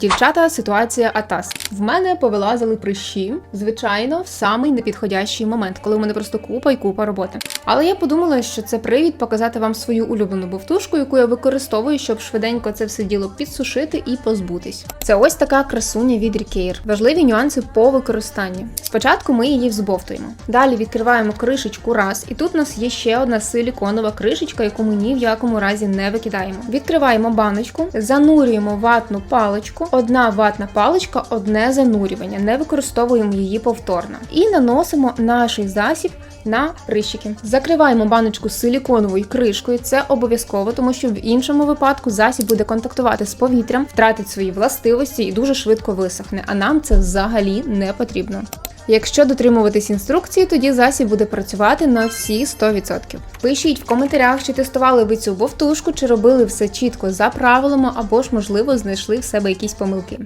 Дівчата, ситуація атас. В мене повилазили прищі, звичайно, в самий непідходящий момент, коли у мене просто купа і купа роботи. Але я подумала, що це привід показати вам свою улюблену бовтушку, яку я використовую, щоб швиденько це все діло підсушити і позбутись. Це ось така красуня від Recair. Важливі нюанси по використанню. Спочатку ми її взбовтуємо. Далі відкриваємо кришечку раз, і тут у нас є ще одна силіконова кришечка, яку ми ні в якому разі не викидаємо. Відкриваємо баночку, занурюємо ватну паличку, одна ватна паличка, одне занурювання. Не використовуємо її повторно. І наносимо наш засіб на прищики. Закриваємо баночку силіконовою кришкою. Це обов'язково, тому що в іншому випадку засіб буде контактувати з повітрям, втратить свої властивості і дуже швидко висохне. А нам це взагалі не потрібно. Якщо дотримуватись інструкції, тоді засіб буде працювати на всі 100%. Пишіть в коментарях, чи тестували ви цю бовтушку, чи робили все чітко за правилами, або ж можливо знайшли в себе якісь помилки.